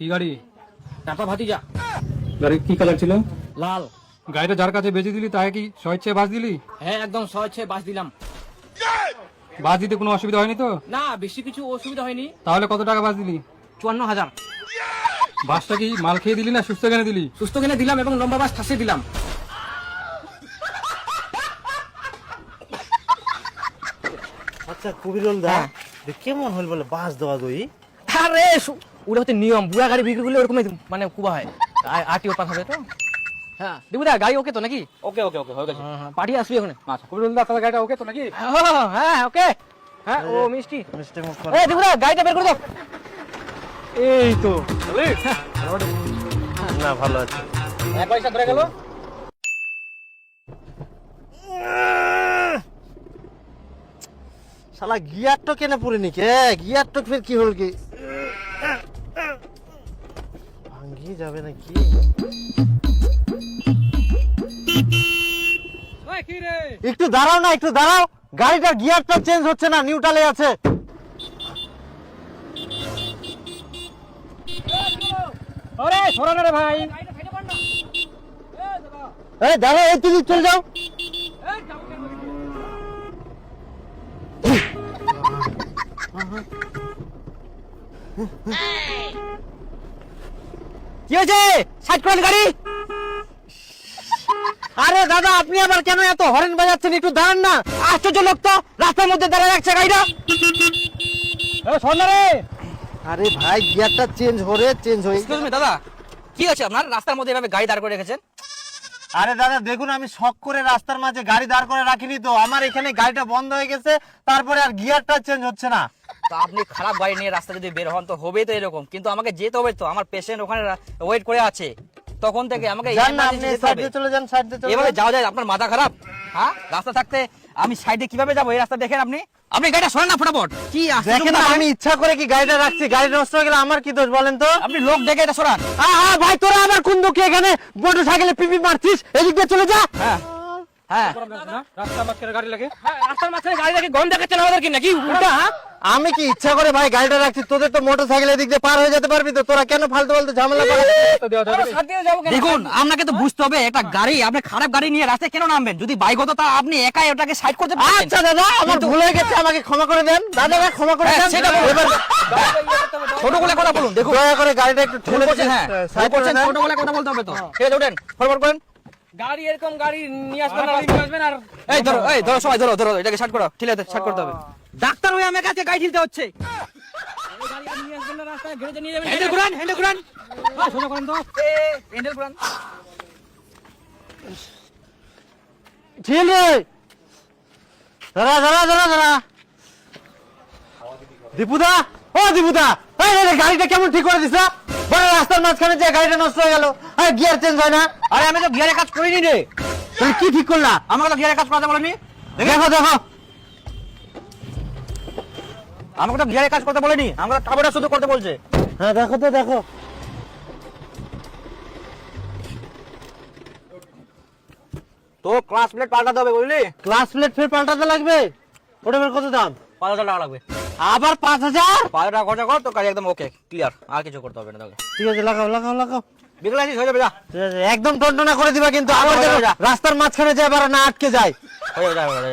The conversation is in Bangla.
কি গাড়ি? টাটা ভাতিজা। গাড়ি কি কালার ছিল? লাল। গাড়িটা যার কাছে বেঁচে দিলি তাকে কি স্বেচ্ছায় বাস দিলি? হ্যাঁ একদম সহজ বাস দিলাম। বাস দিতে কোনো অসুবিধা হয়নি তো? না বেশি কিছু অসুবিধা হয়নি। তাহলে কত টাকা বাস দিলি? চুয়ান্ন হাজার। বাসটা কি মাল খেয়ে দিলি না সুস্থ কেনে দিলি? সুস্থ কিনে দিলাম এবং লম্বা বাস ঠাসে দিলাম। আচ্ছা কবিরুল দা কেমন হল বলে বাস দেওয়া গই আরে সু- ওটা হচ্ছে নিয়ম। বুড়া গাড়ি বিক্রি করলে ওরকমই মানে কুবা হয়। আরটিও পাস হবে তো? হ্যাঁ। দেবুদা গাড়ি ওকে তো নাকি? ওকে ওকে ওকে হয়ে গেছে। পাঠিয়ে আসবি ওখানে। আচ্ছা কবিরুল দা তাহলে গাড়িটা ওকে তো নাকি? হ্যাঁ, হ্যাঁ ওকে। হ্যাঁ ও মিষ্টি। মিস্টার মুখ এই দেবুদা গাড়িটা বের করে দাও। এই তো। না ভালো আছে। এক পয়সা ধরে গেল। শালা গিয়ার তো কেনে পড়িনি কে গিয়ার তো ফের কি হল কি? ভাঙ্গি যাবে নাকি? একটু দাঁড়াও না একটু দাঁড়াও। গাড়িটার গিয়ারটা চেঞ্জ হচ্ছে না নিউট্রালে আছে। আরে সরা রে ভাই। এই দাঁড়াও এই তুমি চলে যাও। কি হয়েছে? সাইড করেন গাড়ি। আরে দাদা আপনি আবার কেন এত হরেন বাজাচ্ছেন? একটু দাঁড়ান না। আশ্চর্য লোক তো রাস্তার মধ্যে দাঁড়ায় রাখছে গাড়িটা। রে। আরে ভাই গিয়ারটা চেঞ্জ হরে চেঞ্জ হয়ে এক্সকিউজ মি দাদা কি আছে আপনার? রাস্তার মধ্যে এভাবে গাড়ি দাঁড় করে রেখেছেন? আরে দাদা দেখুন আমি শখ করে রাস্তার মাঝে গাড়ি দাঁড় করে রাখিনি তো। আমার এখানে গাড়িটা বন্ধ হয়ে গেছে তারপরে আর গিয়ারটা চেঞ্জ হচ্ছে না। তো আপনি খারাপ গাড়ি নিয়ে রাস্তা যদি বের হন তো হবেই তো এরকম। কিন্তু আমাকে যেতে হবে তো আমার পেশেন্ট ওখানে ওয়েট করে আছে। তখন থেকে আমাকে এভাবে যাওয়া যায় আপনার মাথা খারাপ। হ্যাঁ? রাস্তা থাকতে আমি সাইডে কীভাবে যাব? এই রাস্তা দেখেন আপনি। আপনি গাড়িটা সরেন না ফটাফট। কি দেখেন আমি ইচ্ছা করে কি গাড়িটা রাখছি গাড়ি নষ্ট হয়ে গেলে আমার কি দোষ বলেন তো? আপনি লোক দেখে এটা সরান। আহা ভাই তোরা আবার কোন দুঃখে এখানে মোটর সাইকেলে পিপি মারছিস? এদিক দিয়ে চলে যা। হ্যাঁ। হ্যাঁ। রাস্তা মাঝখানে গাড়ি লাগে। রাস্তার মাঝখানে গাড়ি দেখে গন্ধ দেখাচ্ছেন আমাদের কি নাকি? উল্টা হ্যাঁ? আমি কি ইচ্ছা করে ভাই গাড়িটা রাখছি? তোদের তো মোটর সাইকেল এদিক দিয়ে পার হয়ে যেতে পারবি তো? তোরা কেন ফালতু ফালতু ঝামেলা যাবে দেখুন আপনাকে তো বুঝতে হবে একটা গাড়ি আপনি খারাপ গাড়ি নিয়ে রাস্তায় কেন নামবেন? যদি বাইক হতো তা আপনি একাই ওটাকে সাইড করতে পারতেন। আচ্ছা দাদা আমার ভুল হয়ে গেছে আমাকে ক্ষমা করে দেন। দাদা দাদা ক্ষমা করে হ্যাঁ, দেন। সেটা ছোট করে কথা বলুন দেখুন। দয়া করে গাড়িটা একটু ঠেলে করছেন হ্যাঁ সাইড করে করছেন ছোট করে কথা বলতে হবে তো। ঠিক আছে ওঠেন ফরওয়ার্ড করেন। গাড়ি এরকম গাড়ি নিয়ে আসবেন আর নিয়ে আসবেন আর এই ধরো এই ধরো সবাই ধরো ধরো এটাকে সাইড করো। ঠিক আছে সাইড করতে হবে। ডাক্তার হয়ে আমার কাছে গাড়ি ঠেলতে হচ্ছে। গাড়ি আর নিয়ে আসবেন না রাস্তায় গেড়ে নিয়ে যাবেন হ্যান্ডেল ঘুরান হ্যান্ডেল ঘুরান। সোজা করেন তো হ্যান্ডেল ঘুরান। ঠিক রে। দাঁড়া দাঁড়া দাঁড়া দাঁড়া। দীপুদা ও দীপুদা। এই রে, রে, গাড়িটা কেমন ঠিক করে দিছ? বড় রাস্তার মাঝখানে যে গাড়িটা নষ্ট হয়ে গেল। আরে গিয়ার চেঞ্জ হয় না। আরে আমি তো গিয়ারে কাজ করিনি রে। তুমি কি ঠিক করলা? আমাকে তো গিয়ারে কাজ করাতে বলেনি। দেখো দেখো। আমাকে তো গিয়ারে কাজ করতে বলেনি। শুধু করতে বলছে। হ্যাঁ দেখো তো দেখো। তো ক্লাস প্লেট পাল্টাতে হবে বুঝলি? ক্লাস প্লেট ফের পাল্টাতে লাগবে? ওটা বের কত দাম? পাঁচ হাজার টাকা লাগবে। আবার পাঁচ হাজার? পাঁচ হাজার টাকা খরচা কর তো কাজ একদম ওকে ক্লিয়ার আর কিছু করতে হবে না তাহলে ঠিক আছে লাগাও লাগাও লাগাও। বিকেল হয়ে যাবে যা। একদম টনটনা করে দিবা কিন্তু আবার। রাস্তার মাঝখানে যায় আবার না আটকে যায়। হয়ে যাবে